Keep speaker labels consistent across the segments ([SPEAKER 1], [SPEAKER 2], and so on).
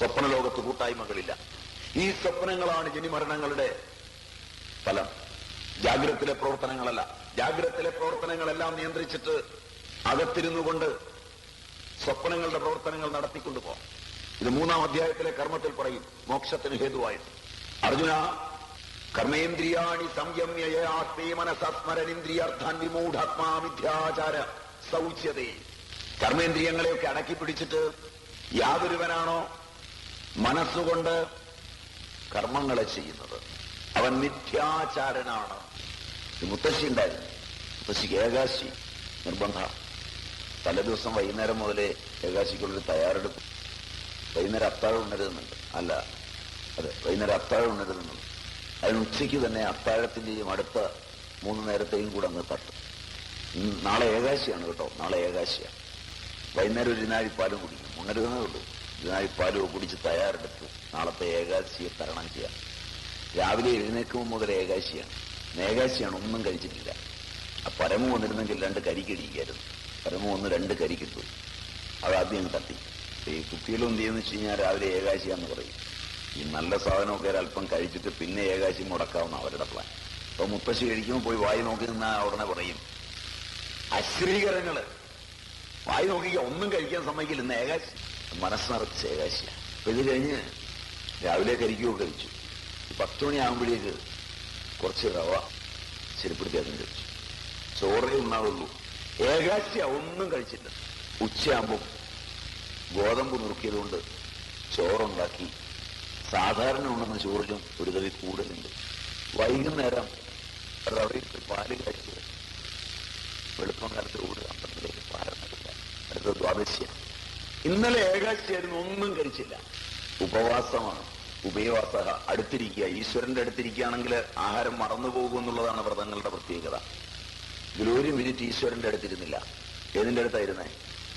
[SPEAKER 1] സ്വപ്ന ലോകത്ത് കൂട്ടായ്മകളില്ല. ഈ സ്വപ്നങ്ങളാണ് ജനി മരണങ്ങളുടെ ഫലം. ജാഗ്രതത്തിലെ പ്രവർത്തനങ്ങളല്ല. ജാഗ്രതത്തിലെ പ്രവർത്തനങ്ങളെല്ലാം നിയന്ത്രിച്ചിട്ട് അകത്തിരുന്നു കൊണ്ട് സ്വപ്നങ്ങളുടെ പ്രവർത്തനങ്ങൾ നടത്തിക്കൊണ്ടു പോകാം. ഇത് മൂന്നാം അധ്യായത്തിലെ കർമ്മത്തിൽ പറയും. മോക്ഷത്തിന് ഹേതുവായിട്ട്. അർജുന കർമ്മേന്ദ്രിയാണി സംയമ്യയാസ്തേ മനസസ്മരണിന്ദ്രിയാർത്ഥാൻ വിമൂഢാത്മാ കർമ്മേന്ദ്രിയങ്ങളെയൊക്കെ അടക്കി പിടിച്ചിട്ട് യാതൊരുവനാണോ മനസ്സുകൊണ്ട് കർമ്മങ്ങളെ ചെയ്യുന്നത്. അവൻ മിഥ്യാചാരനാണ്. മുത്തശ്ശി ഉണ്ടായിരുന്നു. മുത്തശ്ശിക്ക് ഏകാശി നിർബന്ധ. തലേദിവസം വൈകുന്നേരം മുതലേ ഏകാശിക്കുള്ളൊരു തയ്യാറെടുപ്പ് വൈകുന്നേരം അത്താഴം ഉണരുന്നുണ്ട്. അല്ല അതെ വൈകുന്നേരം അത്താഴം ഉണരുന്നുണ്ട്. അതിന് ഉച്ചയ്ക്ക് തന്നെ അത്താഴത്തിന്റെയും അടുത്ത മൂന്ന് നേരത്തെയും കൂടെ അങ്ങ് തട്ടും. നാളെ ഏകാശിയാണ് കേട്ടോ. നാളെ ഏകാശിയാണ്. വൈകുന്നേരം ഒരു നാഴിപ്പാലും കുടിക്കും. ഉണരുന്നേ ഉള്ളൂ. നാഴിപ്പാലും കുടിച്ച് തയ്യാറെടുത്ത്. നാളത്തെ ഏകാദശിയെ തരണം ചെയ്യാം. രാവിലെ എഴുന്നേക്കുമ്പോൾ മുതൽ ഏകാശിയാണ്. ഏകാശിയാണ് ഒന്നും കഴിച്ചിട്ടില്ല. ആ പരമു വന്നിരുന്നെങ്കിൽ രണ്ട് കരിക്കടിക്കായിരുന്നു പരമു ഒന്ന് രണ്ട് കരിക്കിട്ടു അത് ആദ്യം തട്ടി. ഈ കുട്ടികളും എന്ത് ചെയ്യുന്ന വെച്ച് കഴിഞ്ഞാൽ രാവിലെ ഏകാശിയാന്ന് പറയും. ഈ നല്ല സാധനമൊക്കെ ഒരല്പം കഴിച്ചിട്ട് പിന്നെ ഏകാശി മുടക്കാവുന്ന അവരുടെ പ്ലാൻ അപ്പൊ മുത്തശ്ശി കഴിക്കുമ്പോൾ പോയി വായി നോക്കി നിന്നാ ഉടനെ പറയും അശ്രീകരങ്ങൾ. വായി നോക്കിക്ക ഒന്നും കഴിക്കാൻ സമ്മതിക്കില്ല ഇന്ന് ഏകാശി. മനസ്സ് നിറച്ച് ഏകാശിയാണ് അപ്പൊ ഇത് കഴിഞ്ഞ് രാവിലെ കരിക്കുകയൊക്കെ കഴിച്ചു പത്ത് മണിയാകുമ്പോഴേക്ക് കുറച്ച് റവ ചെരുപ്പെടുത്തി അതും കഴിച്ചു. ചോറേ ഉണ്ണാവുള്ളൂ. ഏകാശിയ ഒന്നും കഴിച്ചില്ല. ഉച്ചയാകുമ്പോൾ ഗോതമ്പ് നുറുക്കിയതുകൊണ്ട് ചോറുണ്ടാക്കി. സാധാരണ ഉണ്ടെന്ന ചോറിലും ഒരു തവി കൂടുതലുണ്ട്. വൈകുന്നേരം റവയിട്ട് പാൽ കഴിച്ചു വെളുപ്പം കാലത്ത് കൂടുതൽ അമ്പലത്തിലേക്ക് പാലം നടക്കുക. അടുത്ത ദ്വാദശിയ ഇന്നലെ ഏകാശിയായിരുന്നു ഒന്നും കഴിച്ചില്ല. ഉപവാസമാണ്. ഉപയവാസ അടുത്തിരിക്കുക. ഈശ്വരന്റെ അടുത്തിരിക്കുകയാണെങ്കിൽ ആഹാരം മറന്നു പോകും എന്നുള്ളതാണ് വ്രതങ്ങളുടെ പ്രത്യേകത. ഇതിലൊരു മിനിറ്റ് ഈശ്വരന്റെ അടുത്തിരുന്നില്ല. ഏതിന്റെ അടുത്തായിരുന്നേ?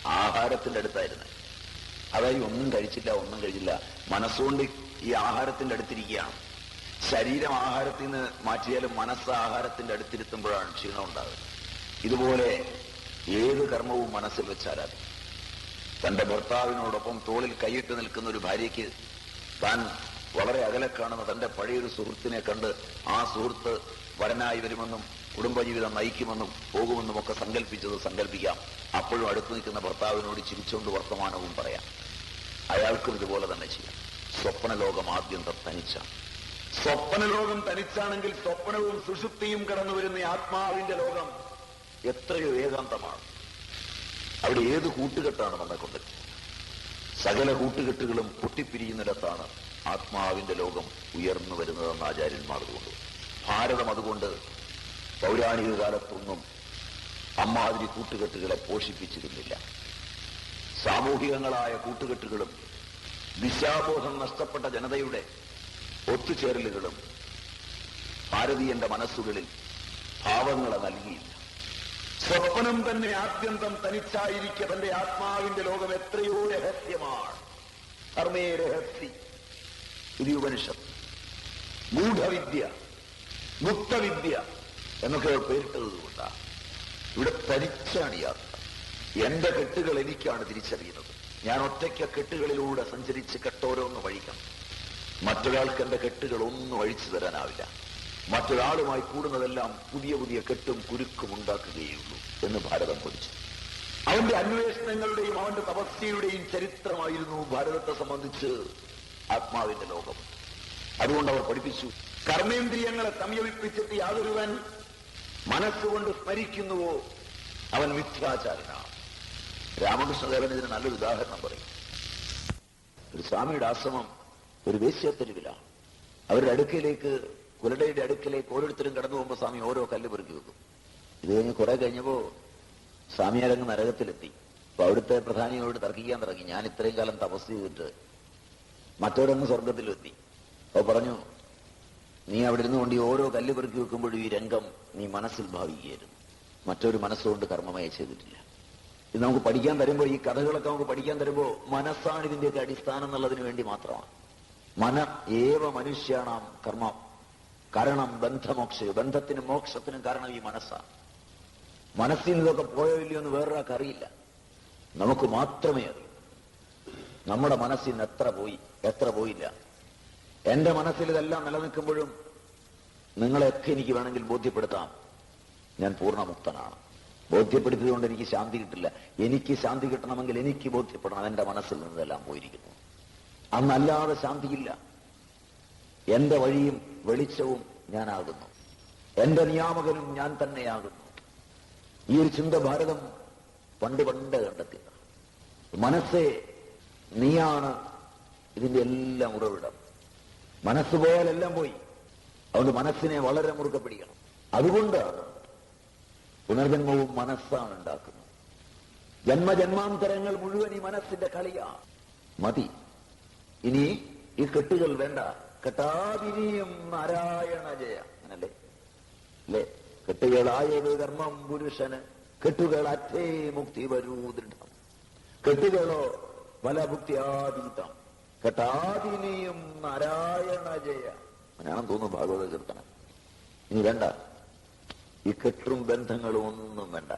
[SPEAKER 1] ആഹാരത്തിന്റെ അടുത്തായിരുന്നേ. അതായത് ഒന്നും കഴിച്ചില്ല ഒന്നും കഴിച്ചില്ല. മനസ്സുകൊണ്ട് ഈ ആഹാരത്തിന്റെ അടുത്തിരിക്കുകയാണ്. ശരീരം ആഹാരത്തിൽ നിന്ന് മാറ്റിയാലും മനസ്സ് ആഹാരത്തിന്റെ അടുത്തിരുത്തുമ്പോഴാണ് ക്ഷീണം ഉണ്ടാകുന്നത്. ഇതുപോലെ ഏത് കർമ്മവും മനസ്സിൽ വെച്ചാലാൽ തന്റെ ഭർത്താവിനോടൊപ്പം തോളിൽ കൈയിട്ട് നിൽക്കുന്ന ഒരു ഭാര്യയ്ക്ക് താൻ വളരെ അകലെ കാണുന്ന തന്റെ പഴയൊരു സുഹൃത്തിനെ കണ്ട് ആ സുഹൃത്ത് വരനായി വരുമെന്നും കുടുംബജീവിതം നയിക്കുമെന്നും പോകുമെന്നും ഒക്കെ സങ്കല്പിച്ചത് സങ്കല്പിക്കാം അപ്പോഴും അടുത്ത് നിൽക്കുന്ന ഭർത്താവിനോട് ചിരിച്ചുകൊണ്ട് വർത്തമാനവും പറയാം. അയാൾക്കും ഇതുപോലെ തന്നെ ചെയ്യാം. സ്വപ്നലോകം ആദ്യം തനിച്ചാണ് സ്വപ്നലോകം തനിച്ചാണെങ്കിൽ സ്വപ്നവും സുഷുപ്തിയും കടന്നു വരുന്ന ആത്മാവിന്റെ ലോകം എത്രയോ ഏകാന്തമാണ്. അവിടെ ഏത് കൂട്ടുകെട്ടാണ് നമ്മെ കൊണ്ട് സകല കൂട്ടുകെട്ടുകളും പൊട്ടിപ്പിരിയുന്നിടത്താണ് ആത്മാവിന്റെ ലോകം ഉയർന്നു വരുന്നതെന്ന് ആചാര്യന്മാർ കൊണ്ട്. ഭാരതം അതുകൊണ്ട് പൗരാണിക കാലത്തൊന്നും അമ്മാതിരി കൂട്ടുകെട്ടുകളെ പോഷിപ്പിച്ചിരുന്നില്ല. സാമൂഹികങ്ങളായ കൂട്ടുകെട്ടുകളും ദിശാബോധം നഷ്ടപ്പെട്ട ജനതയുടെ ഒത്തുചേരലുകളും ഭാരതീയന്റെ മനസ്സുകളിൽ ഭാവങ്ങളെ നൽകിയില്ല. സ്വപ്നം തന്നെ ആത്യന്തം തനിച്ചായിരിക്കെ തന്റെ ആത്മാവിന്റെ ലോകം എത്രയോ രഹസ്യമാണ്. കർമ്മേ രഹസ്യ. ഈ ഉപനിഷത്ത്. ഗൂഢവിദ്യ ഗുപ്തവിദ്യ എന്നൊക്കെ പേരിട്ടത് കൊണ്ടാണ് ഇവിടെ തനിച്ചാണ് യാത്ര എന്റെ കെട്ടുകൾ എനിക്കാണ് തിരിച്ചറിയുന്നത്. ഞാൻ ഒറ്റയ്ക്ക് കെട്ടുകളിലൂടെ സഞ്ചരിച്ച് കെട്ടോരോന്ന് വഴിക്കണം. മറ്റൊരാൾക്ക് എന്റെ കെട്ടുകൾ ഒന്നും അഴിച്ചു തരാനാവില്ല. മറ്റൊരാളുമായി കൂടുന്നതെല്ലാം പുതിയ പുതിയ കെട്ടും കുരുക്കും ഉണ്ടാക്കുകയുള്ളൂ എന്ന് ഭാരതം പഠിച്ചു. അവന്റെ അന്വേഷണങ്ങളുടെയും അവന്റെ തപസ്യയുടെയും ചരിത്രമായിരുന്നു ഭാരതത്തെ സംബന്ധിച്ച് ആത്മാവിന്റെ ലോകം. അതുകൊണ്ട് അവർ പഠിപ്പിച്ചു കർമ്മേന്ദ്രിയങ്ങളെ സംയമിപ്പിച്ചിട്ട് യാതൊരുവൻ മനസ്സുകൊണ്ട് സ്മരിക്കുന്നുവോ? അവൻ മിഥ്യാചാരനാണ് രാമകൃഷ്ണദേവൻ ഇതിന് നല്ലൊരു ഉദാഹരണം പറയും. ഒരു സ്വാമിയുടെ ആശ്രമം ഒരു വേശ്യത്തെരുവിലാണ് അവരുടെ അടുക്കലേക്ക് കുലടയുടെ അടുക്കലേക്ക് ഓരോരുത്തരും കടന്നു പോകുമ്പോൾ സ്വാമി ഓരോ കല്ല് പെറുക്കി വെക്കും. ഇത് കഴിഞ്ഞ് കുറെ കഴിഞ്ഞപ്പോ സ്വാമിയാരങ്ങ് നരകത്തിലെത്തി. അപ്പൊ അവിടുത്തെ പ്രധാനിയോട് തർക്കിക്കാൻ തുടങ്ങി. ഞാൻ ഇത്രയും കാലം തപസ് ചെയ്തിട്ട് മറ്റോരങ്ങ് സ്വർഗത്തിലെത്തി. അപ്പൊ പറഞ്ഞു നീ അവിടെ ഇരുന്നുകൊണ്ട് ഈ ഓരോ കല്ല് പെറുക്കി വെക്കുമ്പോഴും ഈ രംഗം നീ മനസ്സിൽ ഭാവിക്കുകയായിരുന്നു. മറ്റൊരു മനസ്സുകൊണ്ട് കർമ്മമായി ചെയ്തിട്ടില്ല. ഇത് നമുക്ക് പഠിക്കാൻ തരുമ്പോൾ ഈ കഥകളൊക്കെ നമുക്ക് പഠിക്കാൻ തരുമ്പോൾ മനസ്സാണ് ഇതിന്റെയൊക്കെ അടിസ്ഥാനം എന്നുള്ളതിന് വേണ്ടി മാത്രമാണ്. മന ഏവ മനുഷ്യാണാം കർമ്മം. കാരണം ബന്ധമോക്ഷ ബന്ധത്തിനും മോക്ഷത്തിനും കാരണം ഈ മനസ്സാണ് മനസ്സിൽ നിന്നൊക്കെ പോയോ ഇല്ലയോ എന്ന് വേറൊരാൾക്ക് അറിയില്ല. നമുക്ക് മാത്രമേ അറിയൂ. നമ്മുടെ മനസ്സിൽ നിന്ന് എത്ര പോയി? എത്ര പോയില്ല? എന്റെ മനസ്സിൽ ഇതെല്ലാം നിലനിൽക്കുമ്പോഴും നിങ്ങളെയൊക്കെ എനിക്ക് വേണമെങ്കിൽ ബോധ്യപ്പെടുത്താം. ഞാൻ പൂർണമുക്തനാണ്. ബോധ്യപ്പെടുത്തിയതുകൊണ്ട് എനിക്ക് ശാന്തി കിട്ടില്ല. എനിക്ക് ശാന്തി കിട്ടണമെങ്കിൽ എനിക്ക് ബോധ്യപ്പെടണം. എന്റെ മനസ്സിൽ നിന്നെല്ലാം പോയിരിക്കുന്നു. അന്നല്ലാതെ ശാന്തിയില്ല. എന്റെ വഴിയും വെളിച്ചവും ഞാനാകുന്നു. എന്റെ നിയാമകനും ഞാൻ തന്നെയാകുന്നു. ഈ ഒരു ചിന്ത ഭാരതം പണ്ട് പണ്ട് കണ്ടെത്തിയത് മനസ്സേ നീയാണ് ഇതിന്റെ എല്ലാം ഉറവിടം. മനസ്സ് പോയാലെല്ലാം പോയി. അതുകൊണ്ട് മനസ്സിനെ വളരെ മുറുകെ പിടിക്കണം. അതുകൊണ്ടാണ് പുനർജന്മവും മനസ്സാണ് ഉണ്ടാക്കുന്നത്. ജന്മജന്മാന്തരങ്ങൾ മുഴുവൻ ഈ മനസ്സിന്റെ കളിയാണ് മതി. ഇനി ഈ കെട്ടുകൾ വേണ്ട. കെട്ടാതിനിയും നാരായണ ജയ. അങ്ങനല്ലേ? അല്ലേ? കെട്ടുകളായത് കർമ്മം പുരുഷന് കെട്ടുകളറ്റേ മുക്തി വരൂ ദൃഢം. കെട്ടുകളോ ഫലഭുക്തിയാതീതം കെട്ടാതിനിയും നാരായണ ജയ. അങ്ങനെയാണെന്ന് തോന്നുന്നു ഭാഗവത കീർത്തനം. ഇനി വേണ്ട. ഈ കെട്ടും ബന്ധങ്ങളും ഒന്നും വേണ്ട.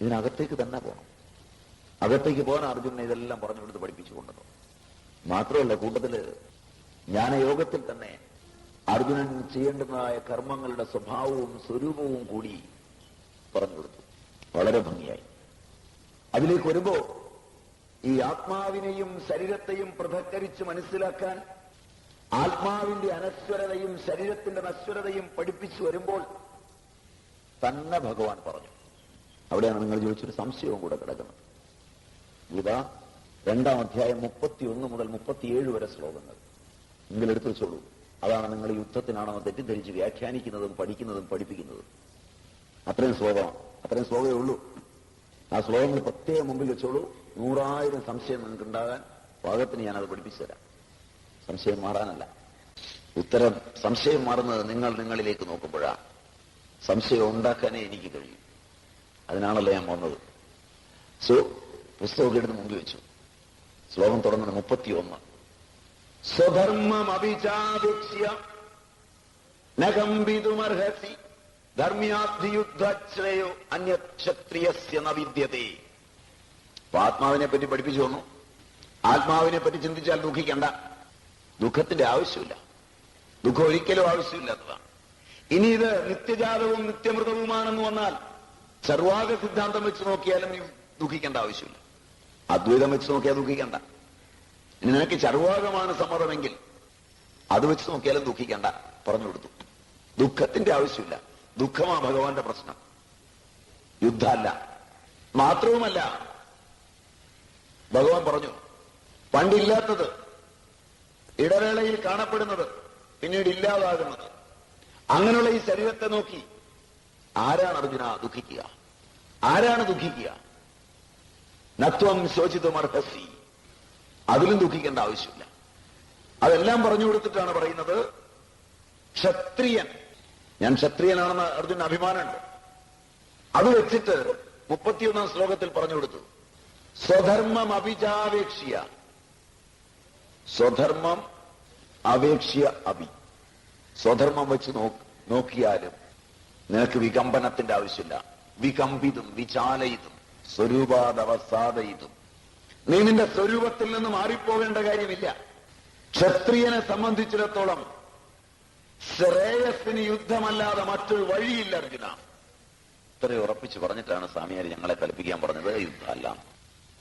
[SPEAKER 1] ഇതിനകത്തേക്ക് തന്നെ പോകണം അകത്തേക്ക് പോകാൻ അർജുനെ ഇതെല്ലാം പറഞ്ഞു കൊടുത്ത് പഠിപ്പിച്ചു കൊണ്ടുവന്നു. മാത്രമല്ല കൂട്ടത്തിൽ ജ്ഞാനയോഗത്തിൽ തന്നെ അർജുനൻ ചെയ്യേണ്ടതായ കർമ്മങ്ങളുടെ സ്വഭാവവും സ്വരൂപവും കൂടി പറഞ്ഞു കൊടുത്തു. വളരെ ഭംഗിയായി. അതിലേക്ക് വരുമ്പോ ഈ ആത്മാവിനെയും ശരീരത്തെയും പൃഥക്കരിച്ച് മനസ്സിലാക്കാൻ ആത്മാവിന്റെ അനശ്വരതയും ശരീരത്തിന്റെ നശ്വരതയും പഠിപ്പിച്ചു വരുമ്പോൾ തന്നെ ഭഗവാൻ പറഞ്ഞു. അവിടെയാണ് നിങ്ങൾ ചോദിച്ചൊരു സംശയവും കൂടെ കിടക്കുന്നത്. ഗീത രണ്ടാം അധ്യായം മുപ്പത്തിയൊന്ന് മുതൽ മുപ്പത്തിയേഴ് വരെ ശ്ലോകങ്ങൾ. നിങ്ങൾ എടുത്തു വെച്ചോളൂ അതാണ് നിങ്ങൾ യുദ്ധത്തിനാണെന്ന് തെറ്റിദ്ധരിച്ച് വ്യാഖ്യാനിക്കുന്നതും പഠിക്കുന്നതും പഠിപ്പിക്കുന്നതും. അത്രയും ശ്ലോകമാണ് അത്രയും ശ്ലോകമേ ഉള്ളൂ. ആ ശ്ലോകങ്ങൾ പ്രത്യേകം മുമ്പിൽ വെച്ചോളൂ. നൂറായിരം സംശയം നിങ്ങൾക്ക് ഉണ്ടാകാൻ പാകത്തിന് ഞാനത് പഠിപ്പിച്ചു തരാം. സംശയം മാറാനല്ല. ഉത്തരം സംശയം മാറുന്നത് നിങ്ങൾ നിങ്ങളിലേക്ക് നോക്കുമ്പോഴാണ് സംശയം ഉണ്ടാക്കാനേ എനിക്ക് കഴിയും. അതിനാണല്ലോ ഞാൻ വന്നത്. സോ പുസ്തകമൊക്കെ എടുത്ത് മുമ്പിൽ വെച്ചു. ശ്ലോകം തുടങ്ങുന്നത് മുപ്പത്തിയൊന്ന്. സ്വധർമ്മം അഭിചാപേക്ഷ്യ നകമ്പിതുമർഹസി ധർമ്മ്യാധിയുദ്ധാശ്രയോ അന്യക്ഷത്രിയസ്യ നവിദ്യതേ അപ്പൊ ആത്മാവിനെ പറ്റി പഠിപ്പിച്ചു വന്നു. ആത്മാവിനെ പറ്റി ചിന്തിച്ചാൽ ദുഃഖിക്കണ്ട. ദുഃഖത്തിന്റെ ആവശ്യമില്ല. ദുഃഖം ഒരിക്കലും ആവശ്യമില്ലാത്തതാണ്. ഇനി ഇത് നിത്യജാതവും നിത്യമൃതവുമാണെന്ന് വന്നാൽ സർവാഗ സിദ്ധാന്തം വെച്ച് നോക്കിയാലും ദുഃഖിക്കേണ്ട ആവശ്യമില്ല. അദ്വൈതം വെച്ച് നോക്കിയാൽ ദുഃഖിക്കണ്ട. ഇനി നിനക്ക് ചർവാകമാണ് സമ്മതമെങ്കിൽ അത് വെച്ച് നോക്കിയാലും ദുഃഖിക്കണ്ട. പറഞ്ഞു കൊടുത്തു. ദുഃഖത്തിന്റെ ആവശ്യമില്ല. ദുഃഖമാ ഭഗവാന്റെ പ്രശ്നം. യുദ്ധമല്ല. മാത്രവുമല്ല ഭഗവാൻ പറഞ്ഞു പണ്ടില്ലാത്തത് ഇടവേളയിൽ കാണപ്പെടുന്നത് പിന്നീട് ഇല്ലാതാകുന്നത്. അങ്ങനെയുള്ള ഈ ശരീരത്തെ നോക്കി ആരാണ് അർജുന ദുഃഖിക്കുക? ആരാണ് ദുഃഖിക്കുക? നത്വം ശോചിതമർഹസി. അതിലും ദുഃഖിക്കേണ്ട ആവശ്യമില്ല. അതെല്ലാം പറഞ്ഞു കൊടുത്തിട്ടാണ് പറയുന്നത് ക്ഷത്രിയൻ. ഞാൻ ക്ഷത്രിയനാണെന്ന് അർജുന അഭിമാനമുണ്ട്. അത് വെച്ചിട്ട് മുപ്പത്തിയൊന്നാം ശ്ലോകത്തിൽ പറഞ്ഞു കൊടുത്തു. സ്വധർമ്മം അഭിജാപേക്ഷിയ സ്വധർമ്മം അപേക്ഷിയ അഭി. സ്വധർമ്മം വെച്ച് നോക്കിയാലും നിനക്ക് വികമ്പനത്തിന്റെ ആവശ്യമില്ല. വികമ്പിതും വിചാലയിതും സ്വരൂപാദവസാദയിതും. നീ നിന്റെ സ്വരൂപത്തിൽ നിന്ന് മാറിപ്പോകേണ്ട കാര്യമില്ല. ക്ഷത്രിയനെ സംബന്ധിച്ചിടത്തോളം ശ്രേയസിന് യുദ്ധമല്ലാതെ മറ്റൊരു വഴിയില്ല അർജുന. ഇത്രയും ഉറപ്പിച്ച് പറഞ്ഞിട്ടാണ് സ്വാമിയാർ ഞങ്ങളെ കൽപ്പിക്കാൻ പറഞ്ഞത്. യുദ്ധമല്ല.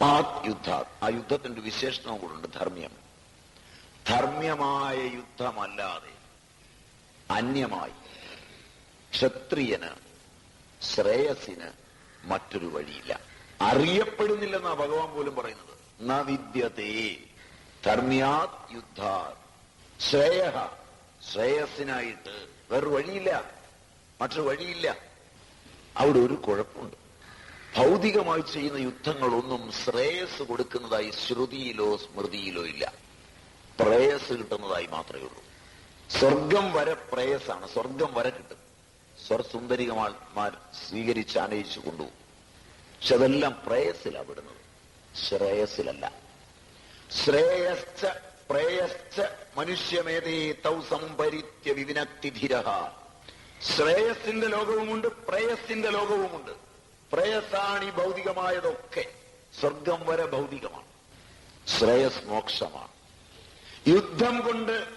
[SPEAKER 1] പാത് യുദ്ധ. ആ യുദ്ധത്തിന്റെ വിശേഷണവും കൂടുണ്ട് ധർമ്മ്യം. ധർമ്മ്യമായ യുദ്ധമല്ലാതെ അന്യമായി ക്ഷത്രിയന് ശ്രേയസിന് മറ്റൊരു വഴിയില്ല. അറിയപ്പെടുന്നില്ലെന്നാ ഭഗവാൻ പോലും പറയുന്നത്. ന വിദ്യതേ ധർമ്മ്യാത് യുദ്ധാർ ശ്രേയ. ശ്രേയസിനായിട്ട് വേറൊരു വഴിയില്ല. മറ്റൊരു വഴിയില്ല. അവിടെ ഒരു കുഴപ്പമുണ്ട്. ഭൗതികമായി ചെയ്യുന്ന യുദ്ധങ്ങളൊന്നും ശ്രേയസ് കൊടുക്കുന്നതായി ശ്രുതിയിലോ സ്മൃതിയിലോ ഇല്ല. പ്രേയസ് കിട്ടുന്നതായി മാത്രമേ ഉള്ളൂ. സ്വർഗം വരെ പ്രേയസാണ് സ്വർഗം വരെ കിട്ടും. സ്വർസുന്ദരികമാർ സ്വീകരിച്ച് ആനയിച്ചു കൊണ്ടുപോകും. പക്ഷെ അതെല്ലാം പ്രേയസിലാണ് വിടുന്നത്. ശ്രേയസിലല്ല ശ്രേയശ്ച പ്രേയശ്ച മനുഷ്യമേതേ തൗ സംഭരിത്യ വിവിനക്തിധിര ശ്രേയസിന്റെ ലോകവുമുണ്ട് പ്രേയസിന്റെ ലോകവുമുണ്ട്. പ്രേയസാണ് ഭൗതികമായതൊക്കെ. സ്വർഗം വരെ ഭൗതികമാണ്. ശ്രേയസ് മോക്ഷമാണ്. യുദ്ധം കൊണ്ട്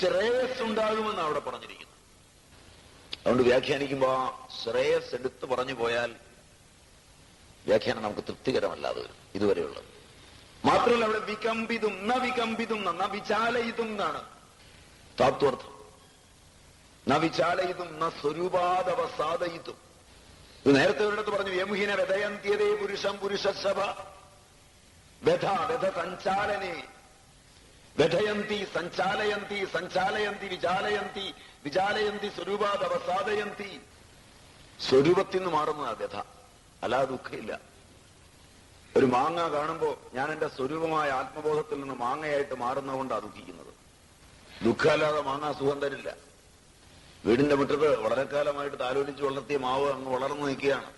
[SPEAKER 1] ശ്രേയസ് ഉണ്ടാകുമെന്ന് അവിടെ പറഞ്ഞിരിക്കുന്നു അതുകൊണ്ട് വ്യാഖ്യാനിക്കുമ്പോ ശ്രേയസ് എടുത്തു പറഞ്ഞു പോയാൽ വ്യാഖ്യാനം നമുക്ക് തൃപ്തികരമല്ലാതെ വരും. ഇതുവരെയുള്ളത്. മാത്രമല്ല അവിടെ വികമ്പിതും ന വികമ്പിതും ന വിചാലയിതും എന്നാണ്. താത്വർത്ഥം. ന വിചാലയിതും ന സ്വരൂപാദവസാദയിതും. ഇത് നേരത്തെ ഒരിടത്ത് പറഞ്ഞു യമുഹിന വ്യതയന്ത്യതേ പുരുഷം പുരുഷസഭ വ്യഥ വ്യഥ സഞ്ചാലനെ. വ്യഥയന്തി സഞ്ചാലയന്തി സഞ്ചാലയന്തി വിചാലയന്തി വിചാലയന്തി സ്വരൂപാദവസാദയന്തി. സ്വരൂപത്തിൽ നിന്ന് വ്യഥ. അല്ലാതെ ദുഃഖമില്ല. ഒരു മാങ്ങ കാണുമ്പോൾ ഞാൻ എന്റെ സ്വരൂപമായ ആത്മബോധത്തിൽ നിന്ന് മാങ്ങയായിട്ട് മാറുന്നതുകൊണ്ടാണ് ദുഃഖിക്കുന്നത്. ദുഃഖമല്ലാതെ മാങ്ങ സുഖം തരില്ല. വീടിന്റെ മുറ്റത്ത് വളരെ കാലമായിട്ട് താലോലിച്ച് വളർത്തിയ മാവ് അങ്ങ് വളർന്നു നിൽക്കുകയാണ്.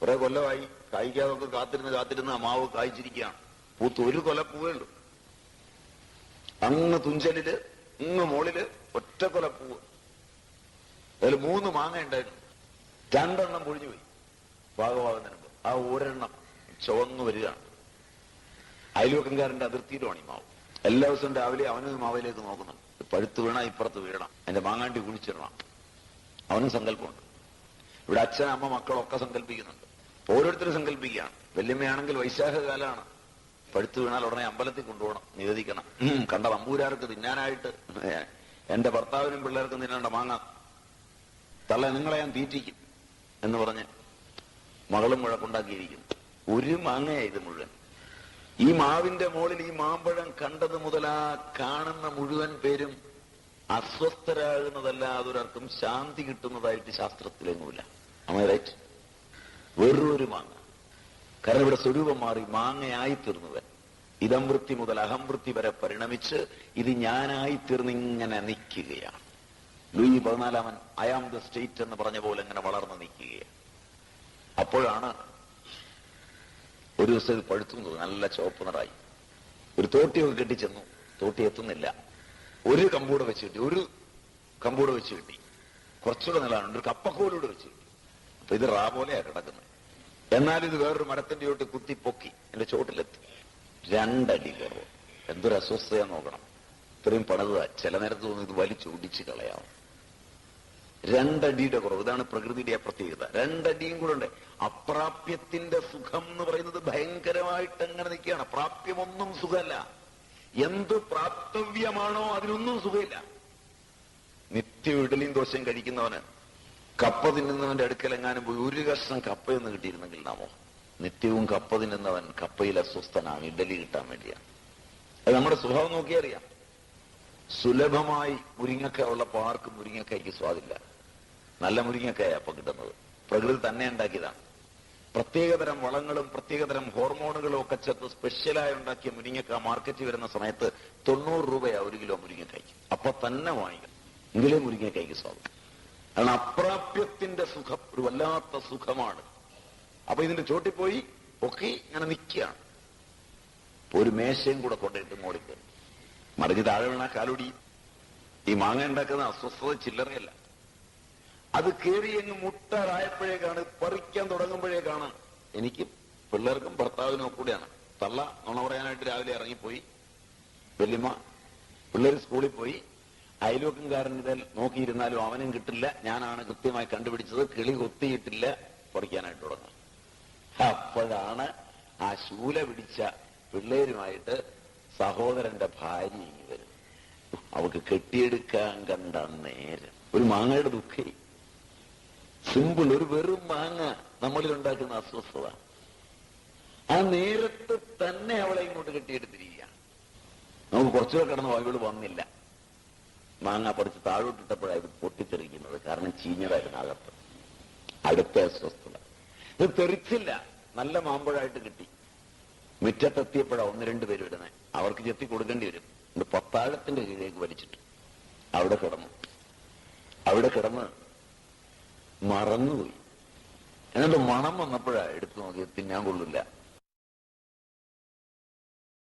[SPEAKER 1] കുറെ കൊല്ലമായി കായ്ക്കാതൊക്കെ കാത്തിരുന്ന് കാത്തിരുന്ന് ആ മാവ് കായ്ച്ചിരിക്കുകയാണ്. പൂത്ത് ഒരു കൊലപ്പൂവേ ഉള്ളൂ. അങ്ങ് തുഞ്ചലിൽ ഇങ്ങ് മോളിൽ ഒറ്റ കൊലപ്പൂവ്. അതിൽ മൂന്ന് മാങ്ങ ഉണ്ടായിരുന്നു. രണ്ടെണ്ണം പൊഴിഞ്ഞു പോയി മുമ്പ് ആ ഒരെണ്ണം ചുവന്നു വരികയാണ് അയൽവക്കംകാരന്റെ അതിർത്തിയിലുമാണ് ഈ മാവ്. എല്ലാ ദിവസവും രാവിലെ അവനും മാവിലേക്ക് നോക്കുന്നുണ്ട് പഴുത്ത് വീണ ഇപ്പുറത്ത് വീഴണം. എന്റെ മാങ്ങാണ്ടി കുഴിച്ചിടണം. അവനും സങ്കല്പമുണ്ട്. ഇവിടെ അച്ഛൻ അമ്മ മക്കളൊക്കെ സങ്കല്പിക്കുന്നുണ്ട്. ഓരോരുത്തരും സങ്കല്പിക്കുകയാണ്. വല്യമ്മയാണെങ്കിൽ വൈശാഖ കാലമാണ് പഴുത്ത് വീണാൽ ഉടനെ അമ്പലത്തിൽ കൊണ്ടുപോകണം. നിവേദിക്കണം. കണ്ട അമ്പൂരാർക്ക് തിന്നാനായിട്ട് എന്റെ ഭർത്താവിനും പിള്ളേർക്കും തിന്നേണ്ട മാങ്ങ. തള്ള നിങ്ങളെ ഞാൻ തീറ്റിക്കും എന്ന് പറഞ്ഞ് മകളും മുഴക്കുണ്ടാക്കിയിരിക്കും ഒരു മാങ്ങയായി ഇത് മുഴുവൻ. ഈ മാവിന്റെ മുകളിൽ ഈ മാമ്പഴം കണ്ടത് മുതലാ കാണുന്ന മുഴുവൻ പേരും അസ്വസ്ഥരാകുന്നതല്ല ഒരാൾക്കും ശാന്തി കിട്ടുന്നതായിട്ട് ശാസ്ത്രത്തിലൊന്നുമില്ല. റൈറ്റ് വെറൊരു മാങ്ങ. കാരണം ഇവിടെ സ്വരൂപം മാറി മാങ്ങയായി തീർന്നവൻ ഇതംവൃത്തി മുതൽ അഹംവൃത്തി വരെ പരിണമിച്ച് ഇത് ഞാനായി തീർന്നിങ്ങനെ നിൽക്കുകയാണ്. ലൂയി പതിനാലാമൻ ഐ ആം ദ സ്റ്റേറ്റ് എന്ന് പറഞ്ഞ പോലെ ഇങ്ങനെ വളർന്ന് നിൽക്കുകയാണ്. അപ്പോഴാണ് ഒരു ദിവസം ഇത് നല്ല ചുവപ്പ് നിറായി ഒരു തോട്ടിയൊക്കെ കെട്ടി ചെന്നു തോട്ടി എത്തുന്നില്ല. ഒരു കമ്പൂടെ വെച്ച് കിട്ടി. ഒരു കമ്പൂടെ വെച്ച് കിട്ടി. കുറച്ചുകൂടെ നിലാണുണ്ട് ഒരു കപ്പക്കോലൂടെ വെച്ച് കിട്ടി. അപ്പൊ ഇത് റാ പോലെയാണ് കിടക്കുന്നത്. എന്നാൽ ഇത് വേറൊരു മരത്തിന്റെ ചോട്ട് കുത്തി പൊക്കി എന്റെ ചോട്ടിലെത്തി. രണ്ടടി കുറവ് എന്തൊരു അസ്വസ്ഥത നോക്കണം. ഇത്രയും പണിതാ ചില നേരത്ത് തോന്നുന്നു ഇത് വലിച്ചു ഒടിച്ച് കളയാം. രണ്ടടിയുടെ കുറവ്. ഇതാണ് പ്രകൃതിയുടെ പ്രത്യേകത. രണ്ടടിയും കൂടെ ഉണ്ട്. അപ്രാപ്യത്തിന്റെ സുഖം എന്ന് പറയുന്നത് ഭയങ്കരമായിട്ട് അങ്ങനെ നിൽക്കുകയാണ്. പ്രാപ്യമൊന്നും സുഖമല്ല. എന്ത് പ്രാപ്തവ്യമാണോ അതിനൊന്നും സുഖമില്ല. നിത്യം ഇഡലിയും ദോശയും കഴിക്കുന്നവന് കപ്പ തിന്നുന്നവന്റെ അടുക്കലെങ്ങാനും പോയി ഒരു കഷ്ണം കപ്പയൊന്ന് കിട്ടിയിരുന്നെങ്കിൽ നാമോ? നിത്യവും കപ്പ തിന്നുന്നവൻ കപ്പയിൽ അസ്വസ്ഥനാണ്. ഇഡലി കിട്ടാൻ വേണ്ടിയാണ് അത് നമ്മുടെ സ്വഭാവം നോക്കിയറിയാം സുലഭമായി മുരിങ്ങക്ക ഉള്ളപ്പോൾ ആർക്കും മുരിങ്ങക്കായ്ക്ക് സ്വാദില്ല. നല്ല മുരിങ്ങക്കായ അപ്പൊ കിട്ടുന്നത്. പ്രകൃതി തന്നെ ഉണ്ടാക്കിയതാണ്. പ്രത്യേകതരം വളങ്ങളും പ്രത്യേകതരം ഹോർമോണുകളും ഒക്കെ ചേർത്ത് സ്പെഷ്യലായി ഉണ്ടാക്കിയ മുരിങ്ങക്ക മാർക്കറ്റിൽ വരുന്ന സമയത്ത് തൊണ്ണൂറ് രൂപയാ ഒരു കിലോ മുരിങ്ങക്കായ്ക്ക്. അപ്പൊ തന്നെ വാങ്ങിക്കണം. എങ്കിലേ മുരിങ്ങക്കായ്ക്ക് സ്വാദം. കാരണം അപ്രാപ്യത്തിന്റെ സുഖം ഒരു വല്ലാത്ത സുഖമാണ്. അപ്പൊ ഇതിന്റെ ചോട്ടിൽ പോയി ഒക്കെ ഇങ്ങനെ നിൽക്കുകയാണ്. ഒരു മേശയും കൂടെ കൊണ്ടിട്ട് മോളിക്ക് മറിഞ്ഞ് താഴെ വീണ കാലുടി ഈ മാങ്ങ ഉണ്ടാക്കുന്ന അസ്വസ്ഥത ചില്ലറയല്ല. അത് കയറി അങ്ങ് മുട്ടാറായപ്പോഴേക്കാണ് പറിക്കാൻ തുടങ്ങുമ്പോഴേക്കാണ്. എനിക്ക് പിള്ളേർക്കും ഭർത്താവിനും കൂടെയാണ്. തള്ള നുണ പറയാനായിട്ട് രാവിലെ ഇറങ്ങിപ്പോയി. വല്യമ്മ പിള്ളേർ സ്കൂളിൽ പോയി. അയൽവക്കംകാരൻ ഇതിൽ നോക്കിയിരുന്നാലും അവനും കിട്ടില്ല. ഞാനാണ് കൃത്യമായി കണ്ടുപിടിച്ചത്. കിളി കൊത്തിയിട്ടില്ല. പറിക്കാനായിട്ട് തുടങ്ങും. അപ്പോഴാണ് ആ ശൂല പിടിച്ച പിള്ളേരുമായിട്ട് സഹോദരന്റെ ഭാര്യ ഇങ്ങി വരും അവക്ക് കെട്ടിയെടുക്കാൻ കണ്ട നേരം. ഒരു മാങ്ങയുടെ ദുഃഖേ. സിമ്പിൾ ഒരു വെറും മാങ്ങ നമ്മളിൽ ഉണ്ടാക്കുന്ന അസ്വസ്ഥത. ആ നേരത്ത് തന്നെ അവളെ ഇങ്ങോട്ട് കെട്ടിയെടുത്തിരിക്കുകയാണ് നമുക്ക് കുറച്ചുകൂടെ കിടന്ന് അവൾ വന്നില്ല. മാങ്ങ പറിച്ച് താഴോട്ടിട്ടപ്പോഴായിരുന്നു പൊട്ടിത്തെറിക്കുന്നത്. കാരണം ചീഞ്ഞതായിരുന്നു അകത്ത്. അടുത്ത അസ്വസ്ഥത. ഇത് തെറിച്ചില്ല. നല്ല മാമ്പഴമായിട്ട് കിട്ടി. മുറ്റത്തെത്തിയപ്പോഴാണ് ഒന്ന് രണ്ട് പേര് വരുന്നത് അവർക്ക് ചെത്തി കൊടുക്കേണ്ടി വരും. പത്താഴത്തിന്റെ കീഴിലേക്ക് വലിച്ചിട്ട്. അവിടെ കിടന്നു. അവിടെ കിടന്ന് മറന്നുപോയി. എന്നിട്ട് മണം വന്നപ്പോഴാണ് എടുത്തു നോക്കിയത് തിന്നാൻ കൊള്ളില്ല.